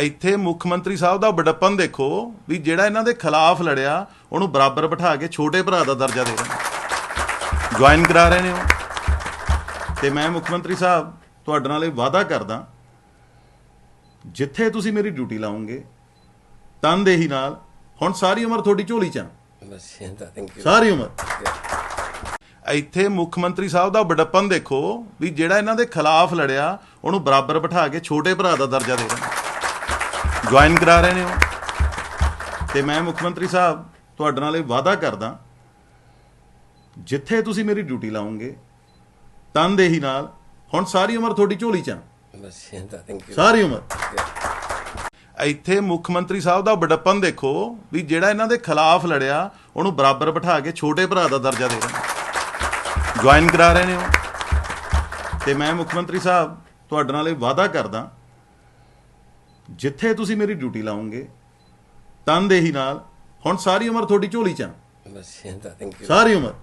ਇੱਥੇ ਮੁੱਖ ਮੰਤਰੀ ਸਾਹਿਬ ਦਾ ਬੜਪਨ ਦੇਖੋ ਵੀ ਜਿਹੜਾ ਇਹਨਾਂ ਦੇ ਖਿਲਾਫ ਲੜਿਆ ਉਹਨੂੰ ਬਰਾਬਰ ਬਿਠਾ ਕੇ ਛੋਟੇ ਭਰਾ ਦਾ ਦਰਜਾ ਦੇ ਰਹੇ ਨੇ। ਜੁਆਇਨ ਕਰਾ ਰਹੇ ਨੇ ਉਹ। ਤੇ ਮੈਂ ਮੁੱਖ ਮੰਤਰੀ ਸਾਹਿਬ ਤੁਹਾਡੇ ਨਾਲ ਇਹ ਵਾਅਦਾ ਕਰਦਾ ਜਿੱਥੇ ਤੁਸੀਂ ਮੇਰੀ ਡਿਊਟੀ ਲਾਉਂਗੇ ਤਨਦੇਹੀ ਨਾਲ ਹੁਣ ਸਾਰੀ ਉਮਰ ਤੁਹਾਡੀ ਝੋਲੀ ਚ ਆ. ਸਾਰੀ ਉਮਰ। ਇੱਥੇ ਮੁੱਖ ਮੰਤਰੀ ਸਾਹਿਬ ਦਾ ਬੜਪਨ ਦੇਖੋ ਵੀ ਜਿਹੜਾ ਇਹਨਾਂ ਦੇ ਖਿਲਾਫ ਲੜਿਆ ਉਹਨੂੰ ਬਰਾਬਰ ਬਿਠਾ ਕੇ ਛੋਟੇ ਭਰਾ ਦਾ ਦਰਜਾ ਦੇ ਰਹੇ ਨੇ। ਜੁਆਇਨ ਕਰਾ ਰਹੇ ਨੇ ਉਹ। ਤੇ ਮੈਂ ਮੁੱਖ ਮੰਤਰੀ ਸਾਹਿਬ ਤੁਹਾਡੇ ਨਾਲ ਇਹ ਵਾਅਦਾ ਕਰਦਾ ਜਿੱਥੇ ਤੁਸੀਂ ਮੇਰੀ ਡਿਊਟੀ ਲਾਉਂਗੇ ਤਨਦੇਹੀ ਨਾਲ ਹੁਣ ਸਾਰੀ ਉਮਰ ਤੁਹਾਡੀ ਝੋਲੀ ਚ ਆ. ਸਾਰੀ ਉਮਰ। ਇੱਥੇ ਮੁੱਖ ਮੰਤਰੀ ਸਾਹਿਬ ਦਾ ਬੜਪਨ ਦੇਖੋ ਵੀ ਜਿਹੜਾ ਇਹਨਾਂ ਦੇ ਖਿਲਾਫ ਲੜਿਆ ਉਹਨੂੰ ਬਰਾਬਰ ਬਿਠਾ ਕੇ ਛੋਟੇ ਭਰਾ ਦਾ ਦਰਜਾ ਦੇ ਰਹੇ ਜੁਆਇਨ ਕਰਾ ਰਹੇ ਨੇ ਉਹ। ਤੇ ਮੈਂ ਮੁੱਖ ਮੰਤਰੀ ਸਾਹਿਬ ਤੁਹਾਡੇ ਨਾਲ ਇਹ ਵਾਅਦਾ ਕਰਦਾ ਜਿੱਥੇ ਤੁਸੀਂ ਮੇਰੀ ਡਿਊਟੀ ਲਾਉਂਗੇ ਤਨਦੇਹੀ ਨਾਲ ਹੁਣ ਸਾਰੀ ਉਮਰ ਤੁਹਾਡੀ ਝੋਲੀ ਚ ਆ। siento, thank you. ਸਾਰੀ ਉਮਰ।